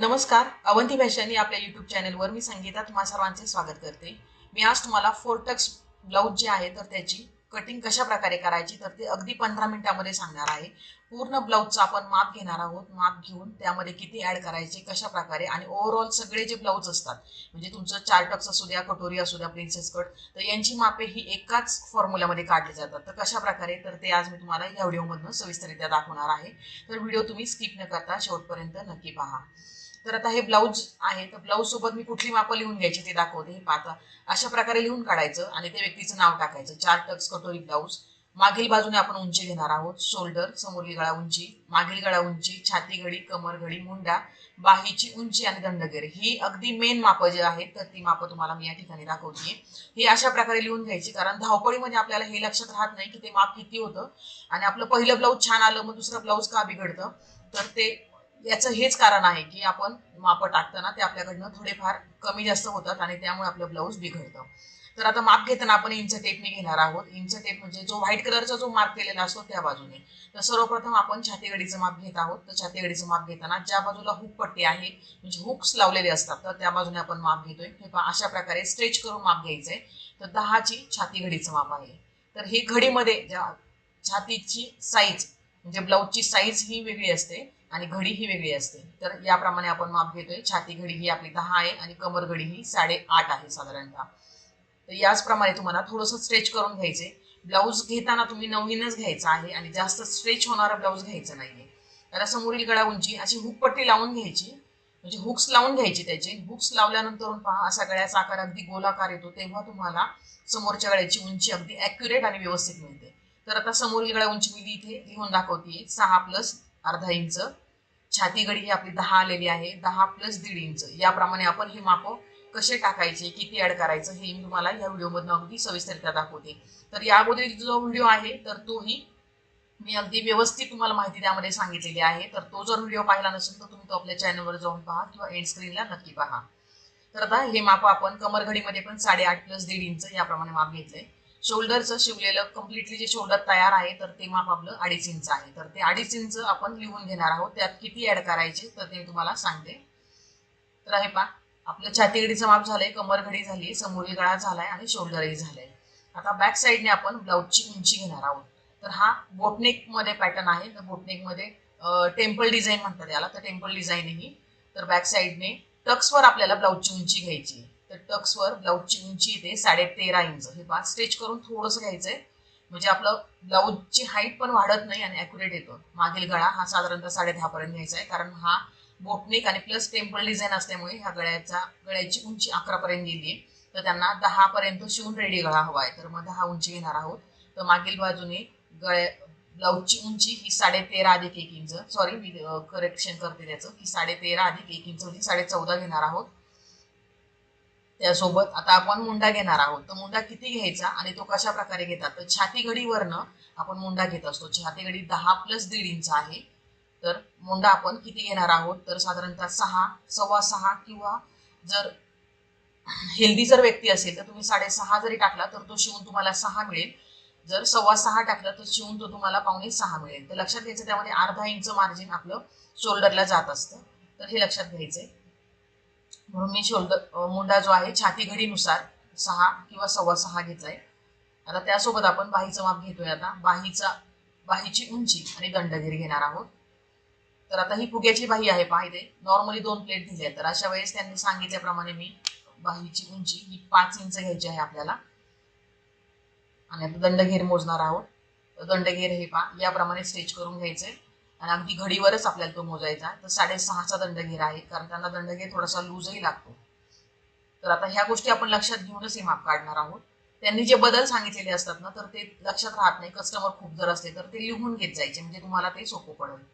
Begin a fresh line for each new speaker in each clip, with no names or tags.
नमस्कार अवंती फॅशन आपल्या युट्यूब चॅनलवर मी संगीता तुम्हा सर्वांचे स्वागत करते. मी आज तुम्हाला फोरटक्स ब्लाऊज जे आहे तर त्याची कटिंग कशा प्रकारे करायची तर ते अगदी पंधरा मिनिटामध्ये सांगणार आहे. पूर्ण ब्लाऊजचं आपण माप घेणार आहोत. माप घेऊन त्यामध्ये किती ॲड करायचे कशा प्रकारे आणि ओव्हरऑल सगळे जे ब्लाऊज असतात म्हणजे तुमचं चार टक्स असू द्या कटोरी असू द्या प्रिन्सेस कट तर यांची मापे ही एकाच फॉर्म्युल्यामध्ये काढली जातात. तर कशा प्रकारे तर ते आज मी तुम्हाला या व्हिडिओमधनं सविस्तरित्या दाखवणार आहे. तर व्हिडिओ तुम्ही स्किप न करता शेवटपर्यंत नक्की पहा. तर आता हे ब्लाऊज आहे तर ब्लाऊज सोबत मी कुठली मापं लिहून घ्यायची ते दाखवते हे पाहता. अशा प्रकारे लिहून काढायचं आणि त्या व्यक्तीचं नाव टाकायचं. चार टक्स कटोरी ब्लाऊज. मागील बाजूने आपण उंची घेणार आहोत. शोल्डर समोरील गळा उंची. मागील गळा उंची छाती घडी कमर घडी मुंडा बाहीची उंची आणि दंडगेर. ही अगदी मेन मापं जे आहेत तर ती मापं तुम्हाला मी या ठिकाणी दाखवते ही अशा प्रकारे लिहून घ्यायची कारण धावपळीमध्ये आपल्याला हे लक्षात राहत नाही की ते माप किती होतं. आणि आपलं पहिलं ब्लाऊज छान आलं मग दुसरं ब्लाऊज का बिघडतं? तर ते याचं हेच कारण आहे की आपण माप टाकताना ते आपल्याकडनं थोडेफार कमी जास्त होतात आणि त्यामुळे आपलं ब्लाऊज बिघडतं. तर आता माप घेताना आपण इंच टेपने घेणार आहोत. इंच टेप म्हणजे जो व्हाईट कलरचा जो मार्क केलेला असतो त्या बाजूने. तर सर्वप्रथम आपण छातीगडीचं माप घेत आहोत. तर छातीगडीचं माप घेताना ज्या बाजूला हुक पट्टी आहे म्हणजे हुक्स लावलेले असतात तर त्या बाजूने आपण माप घेतोय. हे पहा अशा प्रकारे स्ट्रेच करून माप घ्यायचंय. तर दहाची छातीगडीचं माप आहे. तर ही घडीमध्ये ज्या छातीची साईज म्हणजे ब्लाऊजची साईज ही वेगळी असते. आणि घडी ही वेगळी असते. तर याप्रमाणे आपण माप घेतोय. छाती घडी ही आपली दहा आहे आणि कमर घडी ही साडेआठ आहे साधारणतः. तर याचप्रमाणे तुम्हाला थोडंसं स्ट्रेच करून घ्यायचे ब्लाऊज घेताना तुम्ही नवीनच घ्यायचा आहे आणि जास्त स्ट्रेच होणारा ब्लाऊज घ्यायचा नाहीये. त्याला समोरील गळा उंची अशी हुकपट्टी लावून घ्यायची. म्हणजे हुक्स लावून घ्यायची त्याचे. हुक्स लावल्यानंतर पहा असा गळ्याचा आकार अगदी गोलाकार येतो तेव्हा तुम्हाला समोरच्या गळ्याची उंची अगदी ॲक्युरेट आणि व्यवस्थित मिळते. तर आता समोरील गळ्या उंची मी इथे लिहून दाखवते सहा प्लस अर्धा इंच. छातीगडी ही आपली दहा आलेली आहे. दहा प्लस दीड इंच याप्रमाणे आपण हे माप कसे टाकायचे किती ऍड करायचं हे मी तुम्हाला या व्हिडिओमधून अगदी सविस्तरता दाखवते. तर या अगोदर जो व्हिडिओ आहे तर तोही मी अगदी व्यवस्थित तुम्हाला माहिती त्यामध्ये सांगितलेली आहे. तर तो जर व्हिडिओ पाहिला नसेल तर तुम्ही तो आपल्या चॅनलवर जाऊन पहा किंवा एंड स्क्रीनला नक्की पहा. तर आता हे माप आपण कमरघडीमध्ये पण साडेआठ प्लस दीड इंच याप्रमाणे माप घेतलंय. शोल्डरचं शिवलेलं कम्प्लिटली जे शोल्डर तयार आहे तर ते माप आपलं अडीच इंच आहे. तर ते अडीच इंच आपण लिहून घेणार आहोत. त्यात किती ऍड करायचे तर ते तुम्हाला सांगते. तर हे पा आपलं छातीगडीचं माप झालंय कमर घडी झाली समोरील गळा झालाय आणि शोल्डरही झालंय. आता बॅक साईडने आपण ब्लाऊजची उंची घेणार आहोत. तर हा बोटनेकमध्ये पॅटर्न आहे. तर बोटनेकमध्ये टेम्पल डिझाईन म्हणतात याला. तर टेम्पल डिझाईन ही. तर बॅक साईडने टक्सवर आपल्याला ब्लाऊजची उंची घ्यायची तर टक्सवर ब्लाऊजची उंची येते साडे तेरा इंच. हे बाद स्ट्रेच करून थोडंसं घ्यायचंय. म्हणजे आपलं ब्लाऊजची हाईट पण वाढत नाही आणि ॲक्युरेट येतो. मागील गळा हा साधारणतः साडे दहापर्यंत घ्यायचा आहे. कारण हा बोटनेक आणि प्लस टेम्पल डिझाईन असल्यामुळे ह्या गळ्याचा गळ्याची उंची अकरापर्यंत गेली आहे. तर त्यांना दहापर्यंत शिवून रेडी गळा हवा आहे. तर मग दहा उंची घेणार आहोत. तर मागील बाजूने गळ्या ब्लाऊजची उंची ही साडे तेरा अधिक एक इंच. सॉरी मी करेक्शन करते त्याचं. की साडे तेरा अधिक एक इंच. म्हणजे साडे चौदा घेणार आहोत. त्यासोबत आता आपण मुंडा घेणार आहोत. तर मुंडा किती घ्यायचा आणि तो कशा प्रकारे घेतात? तर छाती घडीवरनं आपण मुंडा घेत असतो. छाती घडी दहा प्लस दीड इंच आहे. तर मुंडा आपण किती घेणार आहोत? तर साधारणतः सहा सव्वा सहा किंवा जर हेल्दी जर व्यक्ती असेल तर तुम्ही साडेसहा जरी टाकला तर तो शिवून तुम्हाला सहा मिळेल. जर सव्वा सहा टाकला तर शिवून तो तुम्हाला पावणे सहा मिळेल. तर लक्षात घ्यायचं त्यामध्ये अर्धा इंच मार्जिन आपलं शोल्डरला जात असतं. तर हे लक्षात घ्यायचंय. म्हणून मी शोल्डर मुंडा जो आहे छाती घडीनुसार सहा किंवा सव्वा सहा घेतलाय. आता त्यासोबत आपण बाहीचं माप घेतोय आता. बाहीचा बाहीची उंची आणि दंडगिरी घेणार आहोत. तर आता ही फुग्याची बाही आहे पाहिजे नॉर्मली दोन प्लेट दिली आहे तर अशा वेळेस त्यांनी सांगितल्याप्रमाणे मी बाहीची उंची ही पाच इंच घ्यायची आहे आपल्याला. आणि आता दंडघेर मोजणार आहोत. तर दंडघेर हे पा याप्रमाणे स्टेच करून घ्यायचंय. आणि अगदी घडीवरच आपल्याला तो मोजायचा. तर साडेसहाचा दंडघेर आहे कारण त्यांना दंडघेर थोडासा लूजही लागतो. तर आता ह्या गोष्टी आपण लक्षात घेऊनच हे माप काढणार आहोत. त्यांनी जे बदल सांगितलेले असतात ना तर ते लक्षात राहत नाही. कस्टमर खूप जर असले तर ते लिहून घेत जायचे म्हणजे तुम्हाला ते सोपं पडेल.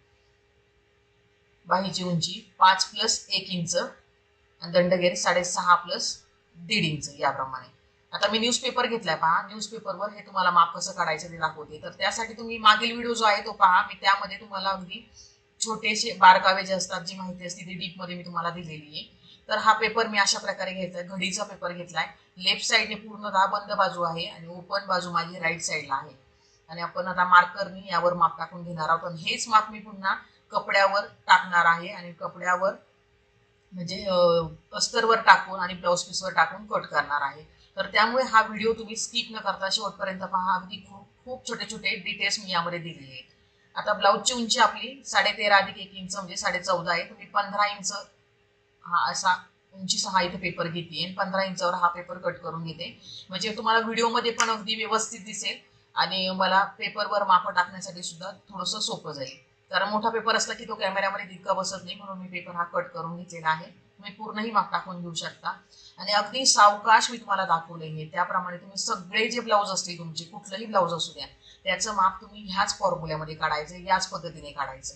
बाहीची उंची पाच प्लस एक इंच आणि दंडगेर साडेसहा प्लस दीड इंच याप्रमाणे. आता मी न्यूजपेपर घेतलाय पहा. न्यूजपेपरवर हे तुम्हाला माप कसं काढायचं ते दाखवते. तर त्यासाठी तुम्ही मागील व्हिडिओ जो आहे तो पहा. मी त्यामध्ये तुम्हाला अगदी छोटेसे बारकावे जे असतात जी माहिती असते ती डीपमध्ये मी तुम्हाला दिलेली आहे. तर हा पेपर मी अशा प्रकारे घेतलाय. घडीचा पेपर घेतलाय. लेफ्ट साईडने पूर्णतः बंद बाजू आहे आणि ओपन बाजू माझी राईट साईडला आहे. आणि आपण आता मार्करनी यावर माप टाकून घेणार आहोत. आणि हेच माप मी पुन्हा कपड्यावर टाकणार आहे आणि कपड्यावर म्हणजे अस्तरवर टाकून आणि ब्लाऊज पीसवर टाकून कट करणार आहे. तर त्यामुळे हा व्हिडिओ तुम्ही स्किप न करता शेवटपर्यंत पहा. अगदी खूप खूप छोटे छोटे डिटेल्स मी यामध्ये दिलेले आहेत. आता ब्लाऊजची उंची आपली साडे तेरा अधिक एक इंच म्हणजे साडे चौदा आहे. तुम्ही पंधरा इंच हा असा उंचीचा हा इथे पेपर घेते. आणि पंधरा इंचावर हा पेपर कट करून घेते. म्हणजे तुम्हाला व्हिडिओमध्ये पण अगदी व्यवस्थित दिसेल. आणि मला पेपरवर माफ टाकण्यासाठी सुद्धा थोडंसं सोपं जाईल. कारण मोठा पेपर असला की तो कॅमेऱ्यामध्ये तितका बसत नाही. म्हणून मी पेपर हा कट करून घेतलेला आहे. तुम्ही पूर्णही माप टाकून घेऊ शकता. आणि अगदी सावकाश मी तुम्हाला दाखवले हे त्याप्रमाणे तुम्ही सगळे जे ब्लाऊज असतील तुमचे कुठलंही ब्लाऊज असू द्या त्याचं माप तुम्ही ह्याच फॉर्म्युल्यामध्ये काढायचं याच पद्धतीने काढायचं.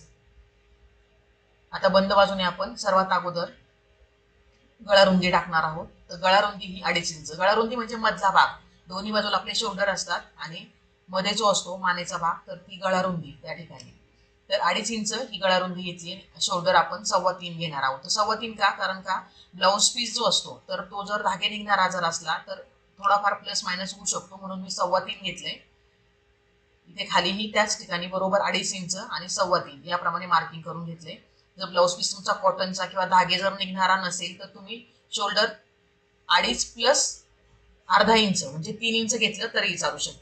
आता बंद बाजूने आपण सर्वात अगोदर गळारुंदी टाकणार आहोत. तर गळारुंदी ही अडीच इंच. गळारुंदी म्हणजे मधला भाग. दोन्ही बाजूला आपले शोल्डर असतात आणि मध्ये जो असतो मानेचा भाग तर ती गळारुंदी त्या ठिकाणी. तर अडीच इंच ही गळारुंदी घेतली शोल्डर आपण सव्वा तीन घेणार आहोत. तर सव्वा तीन का? कारण का? ब्लाऊज पीस जो असतो तर तो जर धागे निघणारा जर असला तर थोडाफार प्लस मायनस होऊ शकतो. म्हणून मी सव्वा तीन घेतलंय. इथे खालीही त्याच ठिकाणी बरोबर अडीच इंच आणि सव्वा तीन. याप्रमाणे मार्किंग करून घेतले जर ब्लाऊज पीस तुमचा कॉटनचा किंवा धागे जर निघणारा नसेल तर तुम्ही शोल्डर अडीच प्लस अर्धा इंच म्हणजे तीन इंच घेतलं तरी चालू शकते.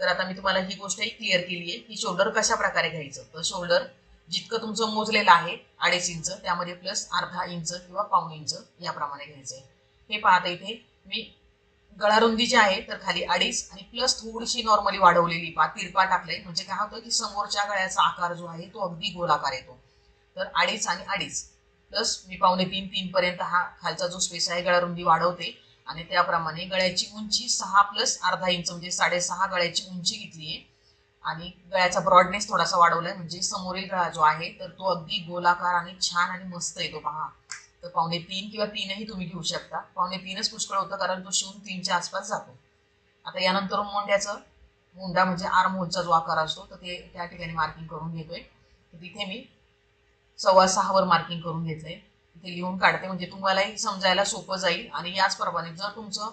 तर आता मी तुम्हाला ही गोष्टही क्लिअर केली आहे की शोल्डर कशा प्रकारे घ्यायचं? तर शोल्डर जितकं तुमचं मोजलेलं आहे अडीच इंच त्यामध्ये प्लस अर्धा इंच किंवा पाऊण इंच याप्रमाणे घ्यायचं आहे हे पाहता इथे मी गळारुंदी जी आहे तर खाली अडीच आणि प्लस थोडीशी नॉर्मली वाढवलेली पा तिरपा टाकले म्हणजे काय होतं की समोरच्या गळ्याचा आकार जो आहे तो अगदी गोलाकार येतो. तर अडीच आणि अडीच. प्लस मी पावणे तीन तीन पर्यंत हा खालचा जो स्पेस आहे गळारुंदी वाढवते. आणि त्याप्रमाणे गळ्याची उंची सहा प्लस अर्धा इंच म्हणजे साडेसहा गळ्याची उंची घेतली आहे. आणि गळ्याचा ब्रॉडनेस थोडासा वाढवलाय म्हणजे समोरील गळा जो आहे तर तो अगदी गोलाकार आणि छान आणि मस्त येतो पहा. तर पावणे तीन किंवा तीनही तुम्ही घेऊ शकता. पावणे तीनच पुष्कळ होतं कारण तो शिवून तीनच्या आसपास जातो. आता यानंतर मोंड्याचं मोंडा म्हणजे आर्म होलचा जो आकार असतो तर ते त्या ठिकाणी मार्किंग करून घेतोय. तर तिथे मी सव्वा सहावर मार्किंग करून घेतलंय. इथे लिहून काढते. म्हणजे तुम्हालाही समजायला सोपं जाईल. आणि याचप्रमाणे जर तुमचं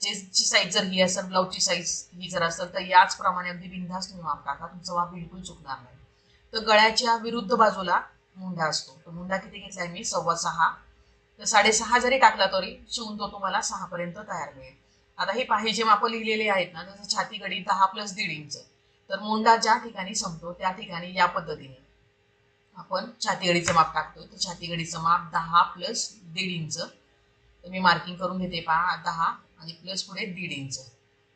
जे ची साईज जर ही असेल ब्लाऊजची साईज ही जर असेल तर याचप्रमाणे अगदी बिंदास तुम्ही माप टाका. तुमचा माप बिलकुल चुकणार नाही. तर गळ्याच्या विरुद्ध बाजूला मुंडा असतो. तर मुंडा किती घेतलाय मी? सव्वा सहा. तर साडेसहा जरी टाकला तरी शिवून तो तुम्हाला सहापर्यंत तयार मिळेल. आता हे पाहिजे माप लिहिलेले आहेत ना जसं छातीगडी दहा प्लस दीड इंच तर मुंडा ज्या ठिकाणी संपतो त्या ठिकाणी या पद्धतीने. आपण छातीगडीचं माप टाकतो तर छातीगडीचं माप दहा प्लस दीड इंच. तर मी मार्किंग करून घेते पहा दहा आणि प्लस पुढे दीड इंच.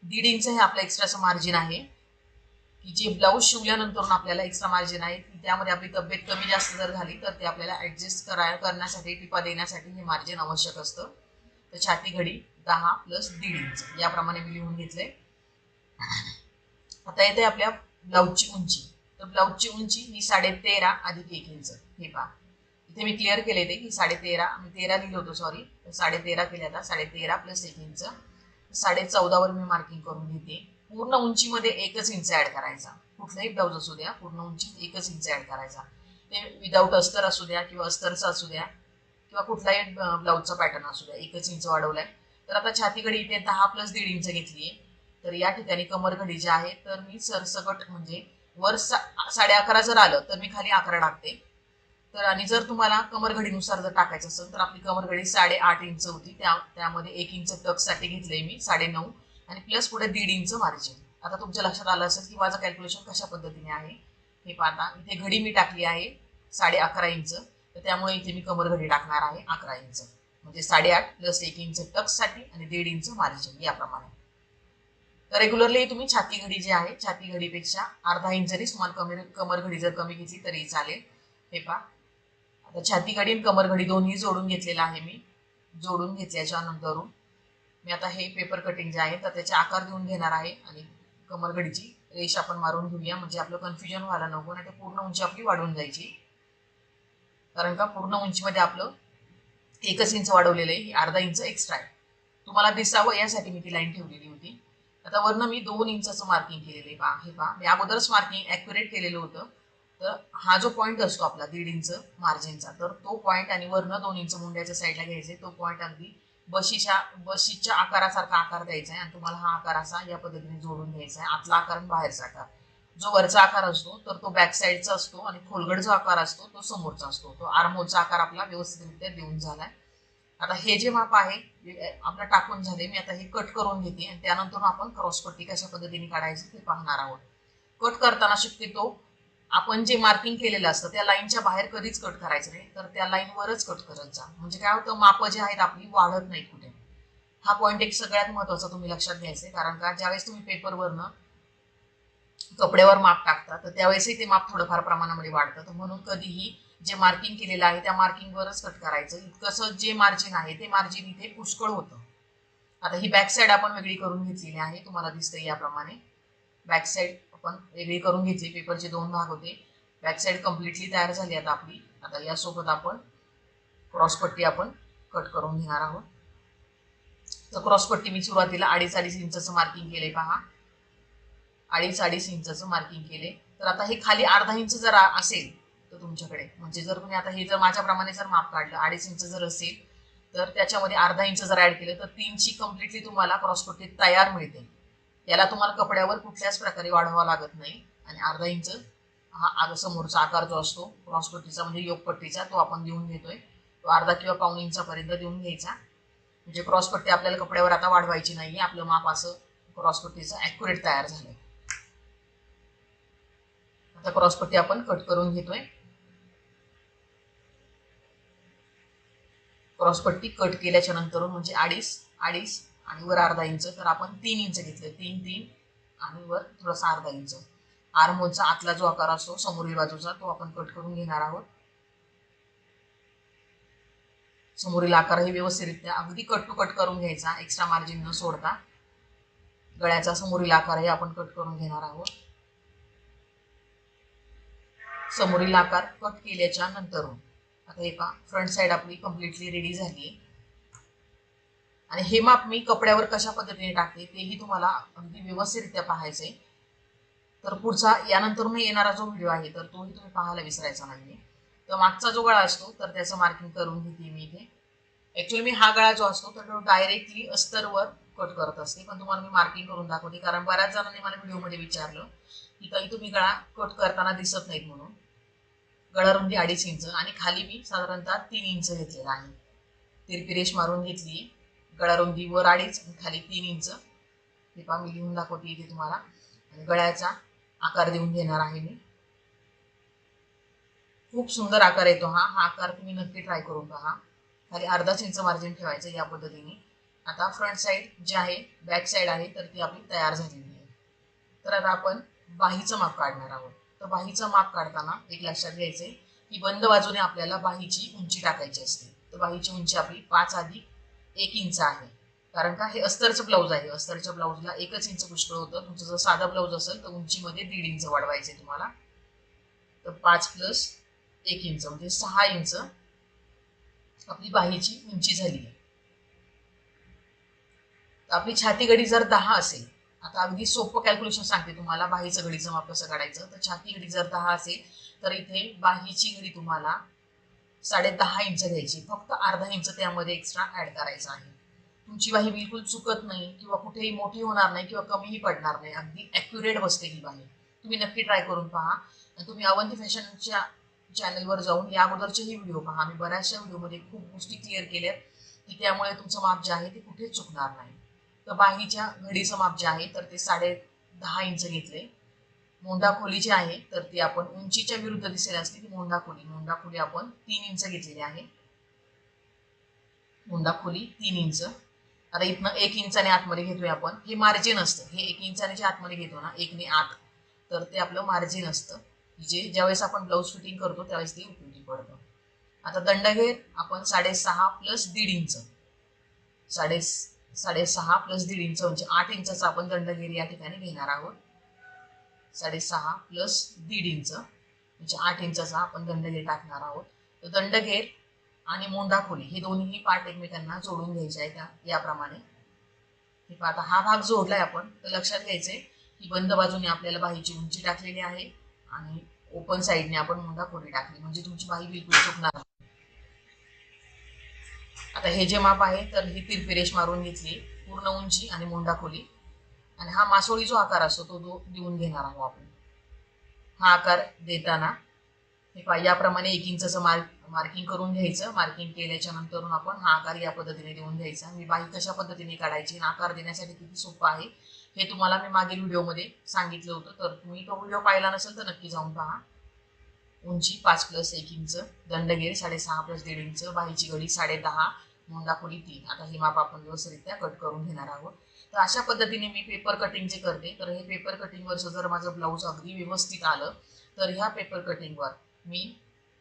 दीड इंच हे आपलं एक्स्ट्राचं मार्जिन आहे. की जे ब्लाऊज शिवल्यानंतर आपल्याला एक्स्ट्रा मार्जिन आहे. त्यामध्ये आपली तब्येत कमी जास्त जर झाली तर ते आपल्याला ॲडजस्ट करा करण्यासाठी टिपा देण्यासाठी हे मार्जिन आवश्यक असतं. तर छाती घडी दहा प्लस दीड इंच. याप्रमाणे मी लिहून घेतले आता येते आपल्या ब्लाऊजची उंची. तर ब्लाऊजची उंची ही साडे तेरा अधिक एक इंच. हे पहा. इथे मी क्लिअर केले ते. की साडे तेरा मी तेरा लिहिलं होतं सॉरी तर साडे तेरा केले आता. साडे तेरा प्लस एक इंच. साडे चौदावर मी मार्किंग करून घेते. पूर्ण उंचीमध्ये एकच इंच ऍड करायचा. कुठलाही ब्लाऊज असू द्या. पूर्ण उंचीत एकच इंच ऍड करायचा. ते विदाऊट अस्तर असू द्या किंवा अस्तरचा असू द्या किंवा कुठलाही ब्लाऊजचा पॅटर्न असू द्या. एकच इंच वाढवलाय. तर आता छातीकडे इथे दहा प्लस दीड इंच घेतली आहे तर या ठिकाणी कमरघडी जी आहे तर मी सरसकट म्हणजे वर सा साडे अकरा जर आलं तर मी खाली अकरा टाकते. तर आणि जर तुम्हाला कमरघडीनुसार जर टाकायचं असेल तर आपली कमरघडी साडे आठ इंच होती. त्या त्यामध्ये एक इंच टक्ससाठी घेतलंय मी साडे नऊ. आणि प्लस पुढे दीड इंच मार्जिन आता तुमच्या लक्षात आलं असेल की माझं कॅल्क्युलेशन कशा पद्धतीने आहे? हे पाहता इथे घडी मी टाकली आहे साडे अकरा इंच. तर त्यामुळे इथे मी कमरघडी टाकणार आहे अकरा इंच. म्हणजे साडेआठ प्लस एक इंच टक्ससाठी आणि दीड इंच मार्जिन याप्रमाणे. रेग्युलरली तुम्ही छाती घडी जी आहे छाती घडीपेक्षा अर्धा इंच जरी स्मॉल कमी कमर घडी जर कमी घेतली तरी चालेल. हे पहा. आता छाती घडी आणि कमर घडी दोन्ही जोडून घेतलेला आहे मी. जोडून घेतल्याच्या नंतरून मी आता हे पेपर कटिंग जे आहे तर त्याचे आकार देऊन घेणार आहे आणि कमर घडीची रेष आपण मारून घेऊया. म्हणजे आपलं कन्फ्युजन व्हायला नको नाही तर पूर्ण उंची आपली वाढून जायची. कारण का पूर्ण उंचीमध्ये आपलं एकच इंच वाढवलेलं आहे. अर्धा इंच एक्स्ट्रा आहे. तुम्हाला दिसावं यासाठी मी ती लाईन ठेवलेली होती. आता वरनं मी दोन इंचाचं मार्किंग केलेलं आहे. पहा हे पहा. मी अगोदरच मार्किंग ॲक्युरेट केलेलं होतं. तर हा जो पॉईंट असतो आपला दीड इंच मार्जिनचा तर तो पॉईंट आणि वरनं दोन इंच मुंड्याच्या साईडला घ्यायचे तो पॉईंट अगदी बशीच्या बशीच्या आकारासारखा आकार द्यायचा आहे आणि तुम्हाला हा आकार असा या पद्धतीने जोडून घ्यायचा आहे आतला आकार आणि बाहेरचा आकार. जो वरचा आकार असतो तर तो बॅक साईडचा असतो आणि खोलगड जो आकार असतो तो समोरचा असतो. तो आर्मोलचा आकार आपला व्यवस्थितरित्या देऊन झालाय. आता हे जे माप आहे आपलं टाकून झाले. मी आता हे कट करून घेते आणि त्यानंतर आपण क्रॉसपट्टी कशा पद्धतीने काढायची ते पाहणार आहोत. कट करताना शक्यतो आपण जे मार्किंग केलेलं असतं त्या लाईनच्या बाहेर कधीच कट करायचं नाही. तर त्या लाईनवरच कट करत जा. म्हणजे काय होतं मापं जे आहेत आपली वाढत नाही कुठे. हा पॉईंट एक सगळ्यात महत्त्वाचा तुम्ही लक्षात घ्यायचा आहे कारण का ज्यावेळेस तुम्ही पेपरवरनं कपड्यावर माप टाकता तर त्यावेळेसही ते माप थोडंफार प्रमाणामध्ये वाढतं. तर म्हणून कधीही जे मार्किंग केलेलं आहे त्या मार्किंगवरच कट करायचं. इतकंसं जे मार्जिन आहे ते मार्जिन इथे पुष्कळ होतं. आता ही बॅकसाईड आपण वेगळी करून घेतलेली आहे तुम्हाला दिसतं याप्रमाणे. बॅकसाईड आपण वेगळी करून घेतली पेपरचे दोन भाग होते. बॅकसाईड कम्प्लिटली तयार झाली आता आपली. आता यासोबत आपण क्रॉसपट्टी आपण कट करून घेणार आहोत. तर क्रॉसपट्टी मी सुरुवातीला अडीच अडीच इंचचं मार्किंग केले पहा. अडीच अडीच इंचचं मार्किंग केले तर आता हे खाली अर्धा इंच जर असेल तर तुमच्याकडे. म्हणजे जर तुम्ही आता हे जर माझ्याप्रमाणे जर माप काढलं अडीच इंच जर असेल तर त्याच्यामध्ये अर्धा इंच जर ऍड केलं तर तीनची कम्प्लिटली तुम्हाला क्रॉसपट्टी तयार मिळते. याला तुम्हाला कपड्यावर कुठल्याच प्रकारे वाढवावा लागत नाही. आणि अर्धा इंच हा आग समोरचा आकार जो असतो क्रॉसपट्टीचा म्हणजे योगपट्टीचा तो आपण देऊन घेतोय. तो अर्धा किंवा पाऊण इंचापर्यंत देऊन घ्यायचा. म्हणजे क्रॉसपट्टी आपल्याला कपड्यावर आता वाढवायची नाही आपलं माप असं क्रॉसपट्टीचं ॲक्युरेट तयार झालंय. आता क्रॉसपट्टी आपण कट करून घेतोय. क्रॉसपट्टी कट केल्याच्यानंतर म्हणजे अडीच अडीच आणि वर अर्धा इंच. तर आपण तीन इंच घेतले. तीन तीन आणि वर थोडासा अर्धा इंच. आर्मोलचा आतला जो आकार असतो समोरील बाजूचा तो आपण कट करून घेणार आहोत. समोरील आकार हे व्यवस्थितरित्या अगदी कट टू कट करून घ्यायचा. एक्स्ट्रा मार्जिन न सोडता गळ्याचा समोरील आकारही आपण कट करून घेणार आहोत. समोरील आकार कट केल्याच्यानंतर आता हे पहा फ्रंट साईड आपली कम्प्लिटली रेडी झाली आहे आणि हे माप मी कपड्यावर कशा पद्धतीने टाकते तेही तुम्हाला अगदी व्यवस्थितरित्या पाहायचंय. तर पुढचा यानंतर मी येणारा जो व्हिडिओ आहे तर तोही तुम्ही पाहायला विसरायचा नाही तर मागचा जो गळा असतो तर त्याचं मार्किंग करून घेते मी इथे. ऍक्च्युली मी हा गळा जो असतो तर तो डायरेक्टली अस्तरवर कट करत असते. पण तुम्हाला मी मार्किंग करून दाखवते कारण बऱ्याच जणांनी मला व्हिडिओमध्ये विचारलं की काही तुम्ही गळा कट करताना दिसत नाहीत म्हणून. गळारुंदी म्हणजे अडीच इंच आणि खाली मी साधारणतः तीन इंच घेतलेला आहे. तिरपी रेष मारून घेतली. गळारुंदी वर अडीच खाली तीन इंच. हे पहा मी लिहून दाखवते इथे तुम्हाला. आणि गळ्याचा आकार देऊन घेणार आहे मी. खूप सुंदर आकार येतो हा. हा आकार तुम्ही नक्की ट्राय करून पहा. खाली अर्धाच इंच मार्जिन ठेवायचं या पद्धतीने. आता फ्रंट साईड जे आहे बॅक साईड आहे तर ती आपली तयार झालेली आहे. तर आता आपण बाहीचं माप काढणार आहोत. तर बाहीचं माप काढताना एक लक्षात घ्यायचंय की बंद बाजूने आपल्याला बाहीची उंची टाकायची असते. तर बाहीची उंची आपली पाच अधिक एक इंच आहे. कारण का? हे अस्तरचं ब्लाऊज आहे. अस्तरच्या ब्लाऊजला एकच इंच पुष्कळ होतं. तुमचं जर साधा ब्लाऊज असेल तर उंचीमध्ये दीड इंच वाढवायचे तुम्हाला. तर पाच प्लस एक इंच म्हणजे सहा इंच आपली बाहीची उंची झाली आहे. तर आपली छातीगडी जर दहा असेल आता अगदी सोपं कॅल्क्युलेशन सांगते तुम्हाला. बाहीचं घडीचं माप कसं काढायचं तर छाती घडी जर दहा असेल तर इथे बाहीची घडी तुम्हाला साडे दहा इंच घ्यायची. फक्त अर्धा इंच त्यामध्ये एक्स्ट्रा ऍड करायचा आहे. तुमची बाही बिलकुल चुकत नाही किंवा कुठेही मोठी होणार नाही किंवा कमीही पडणार नाही. अगदी ॲक्युरेट बसते ही बाही. तुम्ही नक्की ट्राय करून पहा. आणि तुम्ही अवंती फॅशनच्या चॅनलवर जाऊन या अगोदरचेही व्हिडिओ पहा. मी बऱ्याचशा व्हिडिओमध्ये खूप गोष्टी क्लिअर केल्या की त्यामुळे तुमचं माप जे आहे ते कुठेच चुकणार नाही. बाहीच्या घडीचं माप जे आहे तर ते साडे दहा इंच घेतले. मोंडा खोली जी आहे तर ती आपण उंचीच्या विरुद्ध दिसेल असते ती मोंडा खोली मोंडा खोली आपण तीन इंच घेतलेली आहे. मोंडा खोली तीन इंच. आता इथनं एक इंचाने आतमध्ये घेतोय आपण. हे मार्जिन असतं. हे एक इंचाने जे आतमध्ये घेतो ना एकने आत तर ते आपलं मार्जिन असतं. जे ज्यावेळेस आपण ब्लाऊज फिटिंग करतो त्यावेळेस ते उपयोगी पडतं. आता दंडघेर आपण साडेसहा प्लस दीड इंच. साडे साडेसहा प्लस दीड इंच म्हणजे आठ इंचाचा आपण दंडगिरी या ठिकाणी घेणार आहोत. साडेसहा प्लस दीड इंच म्हणजे आठ इंचाचा आपण दंडगेर टाकणार आहोत. तर दंडघेर आणि मोंढा खोली हे दोन्ही पार्ट एकमेकांना जोडून घ्यायचे आहे त्या याप्रमाणे. हे आता हा भाग जोडलाय आपण तर लक्षात घ्यायचंय की बंद बाजूने आपल्याला बाहीची उंची टाकलेली आहे आणि ओपन साईडने आपण मोंढा खोली टाकली. म्हणजे तुमची बाही बिलकुल चुकणार आता हे जे माप आहे तर ही तिरपी मारून घेतली पूर्ण उंची आणि मुंडा खोली. आणि हा मासोळी जो आकार असतो तो दो देऊन घेणार आहोत आपण. हा आकार देताना हे पहा याप्रमाणे एक इंचचं मार्क मार्किंग करून घ्यायचं. मार्किंग केल्याच्यानंतर आपण हा आकार या पद्धतीने देऊन घ्यायचा. मी बाही कशा पद्धतीने काढायची आकार देण्यासाठी किती सोपं आहे हे तुम्हाला मी मागील व्हिडिओमध्ये सांगितलं होतं. तर तुम्ही तो व्हिडिओ पाहिला नसेल तर नक्की जाऊन पहा. उंची पाच प्लस एक इंच दंडगेर साडेसहा प्लस दीड इंच बाहीची घडी साडे दहा मुंडा खोली तीन. आता हे माप आपण व्यवस्थितरित्या कट करून घेणार आहोत. तर अशा पद्धतीने मी पेपर कटिंगचे करते तर हे पेपर कटिंगवरचं जर माझं ब्लाऊज अगदी व्यवस्थित आलं तर ह्या पेपर कटिंगवर मी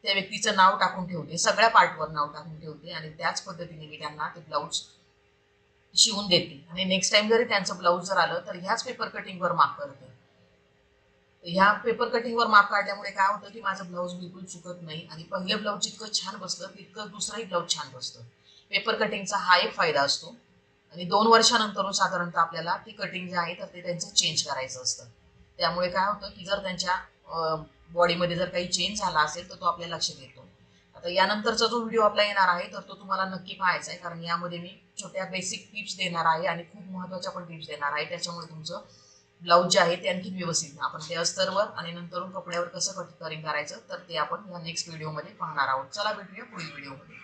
त्या व्यक्तीचं नाव टाकून ठेवते. सगळ्या पार्टवर नाव टाकून ठेवते आणि त्याच पद्धतीने मी त्यांना ते ब्लाऊज शिवून देते. आणि नेक्स्ट टाइम जरी त्यांचं ब्लाऊज जर आलं तर ह्याच पेपर कटिंगवर माप करते. ह्या पेपर कटिंगवर माप काढल्यामुळे काय होतं की माझं ब्लाऊज बिलकुल चुकत नाही आणि पहिलं ब्लाऊज जितकं छान बसतं तितकं दुसरंही ब्लाऊज छान बसतं. पेपर कटिंगचा हा एक फायदा असतो. आणि दोन वर्षानंतर साधारणतः आपल्याला ती कटिंग जे आहे तर ते त्यांचं चेंज करायचं असतं. त्यामुळे काय होतं की जर त्यांच्या बॉडीमध्ये जर काही चेंज झाला असेल तर तो आपल्या लक्षात येतो. आता यानंतरचा जो व्हिडिओ आपला येणार आहे तर तो तुम्हाला नक्की पाहायचा आहे. कारण यामध्ये मी छोट्या बेसिक टिप्स देणार आहे आणि खूप महत्त्वाच्या पण टिप्स देणार आहे. त्याच्यामुळे तुमचं ब्लाऊज जे आहे ते आणखी व्यवस्थित आपण ते अस्तरवर आणि नंतर कपड्यावर कसं कटिंग करायचं तर ते आपण या नेक्स्ट व्हिडिओमध्ये पाहणार आहोत. चला भेटूया पुढील व्हिडिओमध्ये